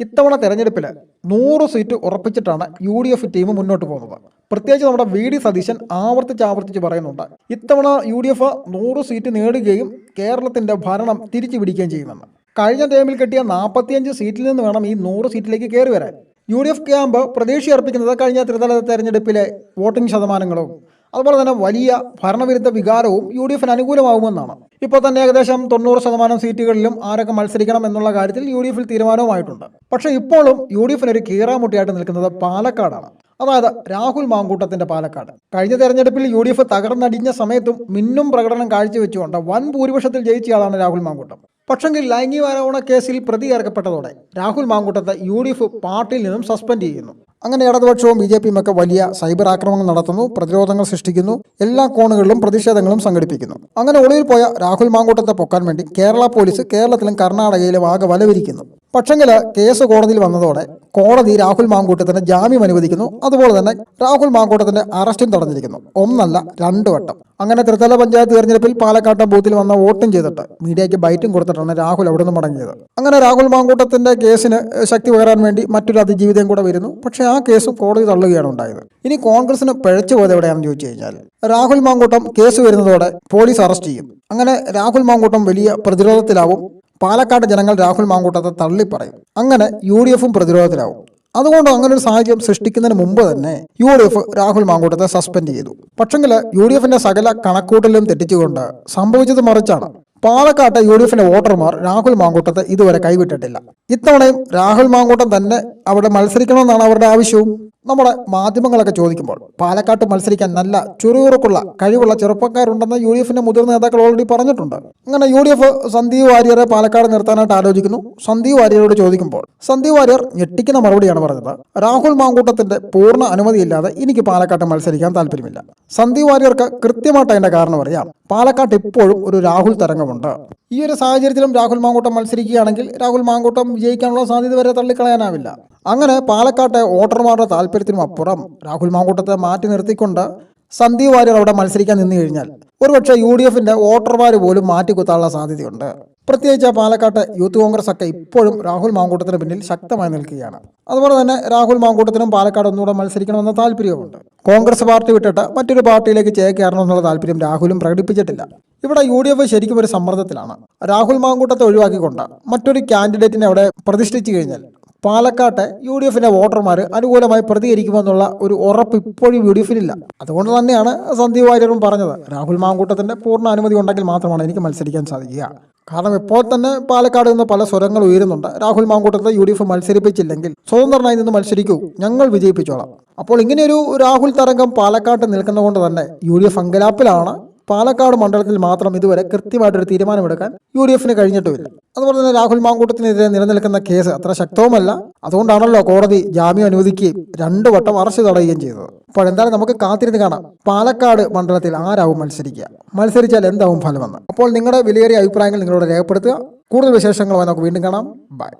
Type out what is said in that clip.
ഇത്തവണ തെരഞ്ഞെടുപ്പിൽ നൂറ് സീറ്റ് ഉറപ്പിച്ചിട്ടാണ് യു ഡി എഫ് ടീം മുന്നോട്ട് പോകുന്നത്. പ്രത്യേകിച്ച് നമ്മുടെ വി ഡി സതീശൻ ആവർത്തിച്ച് ആവർത്തിച്ച് പറയുന്നുണ്ട് ഇത്തവണ യു ഡി എഫ് നൂറ് സീറ്റ് നേടുകയും കേരളത്തിന്റെ ഭരണം തിരിച്ചു പിടിക്കുകയും ചെയ്യുമെന്ന് കഴിഞ്ഞ ടൈമിൽ കിട്ടിയ നാൽപ്പത്തിയഞ്ച് സീറ്റിൽ നിന്ന് വേണം ഈ നൂറ് സീറ്റിലേക്ക് കയറി വരാൻ. യു ഡി എഫ് ക്യാമ്പ് പ്രതീക്ഷ അർപ്പിക്കുന്നത് കഴിഞ്ഞ ത്രിതല തെരഞ്ഞെടുപ്പിലെ വോട്ടിംഗ് ശതമാനങ്ങളും അതുപോലെ തന്നെ വലിയ ഭരണവിരുദ്ധ വികാരവും യു ഡി എഫിന് അനുകൂലമാകുമെന്നാണ് ഇപ്പോൾ തന്നെ ഏകദേശം തൊണ്ണൂറ് ശതമാനം സീറ്റുകളിലും ആരൊക്കെ മത്സരിക്കണം എന്നുള്ള കാര്യത്തിൽ യു ഡി എഫിൽ തീരുമാനവുമായിട്ടുണ്ട്. പക്ഷേ ഇപ്പോഴും യു ഡി എഫിന് ഒരു കീറാമുട്ടിയായിട്ട് നിൽക്കുന്നത് പാലക്കാടാണ്. അതായത് രാഹുൽ മാങ്കൂട്ടത്തിന്റെ പാലക്കാട്. കഴിഞ്ഞ തെരഞ്ഞെടുപ്പിൽ യു ഡി എഫ് തകർന്നടിഞ്ഞ സമയത്തും മിന്നും പ്രകടനം കാഴ്ചവെച്ചുകൊണ്ട് വൻ ഭൂരിപക്ഷത്തിൽ ജയിച്ചയാളാണ് രാഹുൽ മാങ്കൂട്ടം. പക്ഷെങ്കിൽ ലൈംഗികാരോപണ കേസിൽ പ്രതി ഏർക്കപ്പെട്ടതോടെ രാഹുൽ മാങ്കൂട്ടത്തെ യു ഡി എഫ് പാർട്ടിയിൽ നിന്നും സസ്പെൻഡ് ചെയ്യുന്നു. അങ്ങനെ ഇടതുപക്ഷവും ബി ജെ പിയും ഒക്കെ വലിയ സൈബർ ആക്രമണങ്ങൾ നടത്തുന്നു പ്രതിരോധങ്ങൾ സൃഷ്ടിക്കുന്നു എല്ലാ കോണുകളിലും പ്രതിഷേധങ്ങളും സംഘടിപ്പിക്കുന്നു. അങ്ങനെ ഒളിവിൽ പോയ രാഹുൽ മാങ്കൂട്ടത്തെ പൊക്കാൻ വേണ്ടി കേരള പോലീസ് കേരളത്തിലും കർണാടകയിലും ആകെ വലവിരിക്കുന്നു. പക്ഷെങ്കിൽ കേസ് കോടതിയിൽ വന്നതോടെ കോടതി രാഹുൽ മാങ്കൂട്ടത്തിന് ജാമ്യം അനുവദിക്കുന്നു. അതുപോലെ തന്നെ രാഹുൽ മാങ്കൂട്ടത്തിന്റെ അറസ്റ്റും തടഞ്ഞിരിക്കുന്നു. ഒന്നല്ല രണ്ടു വട്ടം. അങ്ങനെ ത്രിതല പഞ്ചായത്ത് തെരഞ്ഞെടുപ്പിൽ പാലക്കാട്ടെ ബൂത്തിൽ വന്ന വോട്ടും ചെയ്തിട്ട് മീഡിയയ്ക്ക് ബൈറ്റും കൊടുത്തിട്ടാണ് രാഹുൽ അവിടെ നിന്ന് മടങ്ങിയത്. അങ്ങനെ രാഹുൽ മാങ്കൂട്ടത്തിന്റെ കേസിന് ശക്തി പകരാൻ വേണ്ടി മറ്റൊരു അതിജീവിതം കൂടെ വരുന്നു. പക്ഷെ ആ കേസും കോടതി തള്ളുകയാണ് ഉണ്ടായത്. ഇനി കോൺഗ്രസിന് പിഴച്ചു പോയത് എവിടെയാണെന്ന് ചോദിച്ചു കഴിഞ്ഞാൽ രാഹുൽ മാങ്കൂട്ടം കേസ് വരുന്നതോടെ പോലീസ് അറസ്റ്റ് ചെയ്യും. അങ്ങനെ രാഹുൽ മാങ്കൂട്ടം വലിയ പ്രതിരോധത്തിലാവും. പാലക്കാട് ജനങ്ങൾ രാഹുൽ മാങ്കൂട്ടത്തെ തള്ളിപ്പറയും. അങ്ങനെ യു ഡി എഫും പ്രതിരോധത്തിലാവും. അതുകൊണ്ട് അങ്ങനെ ഒരു സാഹചര്യം സൃഷ്ടിക്കുന്നതിന് മുമ്പ് തന്നെ യു ഡി എഫ് രാഹുൽ മാങ്കൂട്ടത്തെ സസ്പെൻഡ് ചെയ്തു. പക്ഷെങ്കിൽ യു ഡി എഫിന്റെ സകല കണക്കൂട്ടലും തെറ്റിച്ചുകൊണ്ട് സംഭവിച്ചത് മറിച്ചാണ്. പാലക്കാട്ടെ യു ഡി എഫിന്റെ വോട്ടർമാർ രാഹുൽ മാങ്കൂട്ടത്തെ ഇതുവരെ കൈവിട്ടിട്ടില്ല. ഇത്തവണയും രാഹുൽ മാങ്കൂട്ടം തന്നെ അവിടെ മത്സരിക്കണമെന്നാണ് അവരുടെ ആവശ്യവും. നമ്മുടെ മാധ്യമങ്ങളൊക്കെ ചോദിക്കുമ്പോൾ പാലക്കാട്ട് മത്സരിക്കാൻ നല്ല ചുറുചുറുക്കുള്ള കഴിവുള്ള ചെറുപ്പക്കാരുണ്ടെന്ന് യു ഡി എഫിന്റെ മുതിർന്ന നേതാക്കൾ ഓൾറെഡി പറഞ്ഞിട്ടുണ്ട്. അങ്ങനെ യു ഡി എഫ് സന്ദീപ് വാര്യരെ പാലക്കാട് നിർത്താനായിട്ട് ആലോചിക്കുന്നു. സന്ദീപ് വാര്യരോട് ചോദിക്കുമ്പോൾ സന്ദീപ് വാര്യർ ഞെട്ടിക്കുന്ന മറുപടിയാണ് പറഞ്ഞത്. രാഹുൽ മാങ്കൂട്ടത്തിന്റെ പൂർണ അനുമതിയില്ലാതെ എനിക്ക് പാലക്കാട്ട് മത്സരിക്കാൻ താല്പര്യമില്ല. സന്ദീപ് വാര്യർക്ക് കൃത്യമായിട്ട് അതിന്റെ കാരണം അറിയാം. പാലക്കാട്ട് ഇപ്പോഴും ഒരു രാഹുൽ തരംഗമുണ്ട്. ഈ ഒരു സാഹചര്യത്തിലും രാഹുൽ മാങ്കൂട്ടം മത്സരിക്കുകയാണെങ്കിൽ രാഹുൽ മാങ്കൂട്ടം വിജയിക്കാനുള്ള സാധ്യത വരെ തള്ളിക്കളയാനാവില്ല. അങ്ങനെ പാലക്കാട്ടെ വോട്ടർമാരുടെ താല്പര്യത്തിനും അപ്പുറം രാഹുൽ മാങ്കൂട്ടത്തെ മാറ്റി നിർത്തിക്കൊണ്ട് സന്ദീപ് വാര്യർ അവിടെ മത്സരിക്കാൻ നിന്നു കഴിഞ്ഞാൽ ഒരുപക്ഷെ യു ഡി എഫിന്റെ വോട്ടർമാർ പോലും മാറ്റിക്കുത്താനുള്ള സാധ്യതയുണ്ട്. പ്രത്യേകിച്ച് പാലക്കാട്ട് യൂത്ത് കോൺഗ്രസ് ഒക്കെ ഇപ്പോഴും രാഹുൽ മാങ്കൂട്ടത്തിന് പിന്നിൽ ശക്തമായി നിൽക്കുകയാണ്. അതുപോലെ തന്നെ രാഹുൽ മാങ്കൂട്ടത്തിനും പാലക്കാട് ഒന്നുകൂടെ മത്സരിക്കണമെന്ന താല്പര്യവുമുണ്ട്. കോൺഗ്രസ് പാർട്ടി വിട്ടിട്ട് മറ്റൊരു പാർട്ടിയിലേക്ക് ചേക്കേറണമെന്നുള്ള താല്പര്യം രാഹുലും പ്രകടിപ്പിച്ചിട്ടില്ല. ഇവിടെ യു ഡി എഫ് ശരിക്കും ഒരു സമ്മർദ്ദത്തിലാണ്. രാഹുൽ മാങ്കൂട്ടത്തെ ഒഴിവാക്കിക്കൊണ്ട് മറ്റൊരു കാൻഡിഡേറ്റിനെ അവിടെ പ്രതിഷ്ഠിച്ചു കഴിഞ്ഞാൽ പാലക്കാട്ടെ യു ഡി എഫിന്റെ വോട്ടർമാർ അനുകൂലമായി പ്രതികരിക്കുമെന്നുള്ള ഒരു ഉറപ്പ് ഇപ്പോഴും യു ഡി എഫിനില്ല. അതുകൊണ്ട് തന്നെയാണ് സന്ദീപ് വാര്യരും പറഞ്ഞത്. രാഹുൽ മാങ്കൂട്ടത്തിന്റെ പൂർണ അനുമതി ഉണ്ടെങ്കിൽ മാത്രമാണ് എനിക്ക് മത്സരിക്കാൻ സാധിക്കുക. കാരണം ഇപ്പോൾ തന്നെ പാലക്കാട് നിന്ന് പല സ്വരങ്ങൾ ഉയരുന്നുണ്ട്. രാഹുൽ മാങ്കൂട്ടത്തെ യു ഡി എഫ് മത്സരിപ്പിച്ചില്ലെങ്കിൽ സ്വതന്ത്രനായി നിന്ന് മത്സരിക്കൂ. ഞങ്ങൾ വിജയിപ്പിച്ചോളാം. അപ്പോൾ ഇങ്ങനെയൊരു രാഹുൽ തരംഗം പാലക്കാട്ട് നിൽക്കുന്നതുകൊണ്ട് തന്നെ യു ഡി എഫ് അങ്കലാപ്പിലാണ്. പാലക്കാട് മണ്ഡലത്തിൽ മാത്രം ഇതുവരെ കൃത്യമായിട്ടൊരു തീരുമാനമെടുക്കാൻ യു ഡി എഫിന് കഴിഞ്ഞിട്ടുമില്ല. അതുപോലെ തന്നെ രാഹുൽ മാങ്കൂട്ടത്തിനെതിരെ നിലനിൽക്കുന്ന കേസ് അത്ര ശക്തവുമല്ല. അതുകൊണ്ടാണല്ലോ കോടതി ജാമ്യം അനുവദിക്കുകയും രണ്ടു വട്ടം അറസ്റ്റ് തടയുകയും ചെയ്തത്. അപ്പോൾ എന്തായാലും നമുക്ക് കാത്തിരുന്ന് കാണാം പാലക്കാട് മണ്ഡലത്തിൽ ആരാവും മത്സരിക്കുക. മത്സരിച്ചാൽ എന്താവും ഫലമെന്ന്. അപ്പോൾ നിങ്ങളുടെ വിലയേറിയ അഭിപ്രായങ്ങൾ നിങ്ങളോട് രേഖപ്പെടുത്തുക. കൂടുതൽ വിശേഷങ്ങളുമായി നമുക്ക് വീണ്ടും കാണാം. ബൈ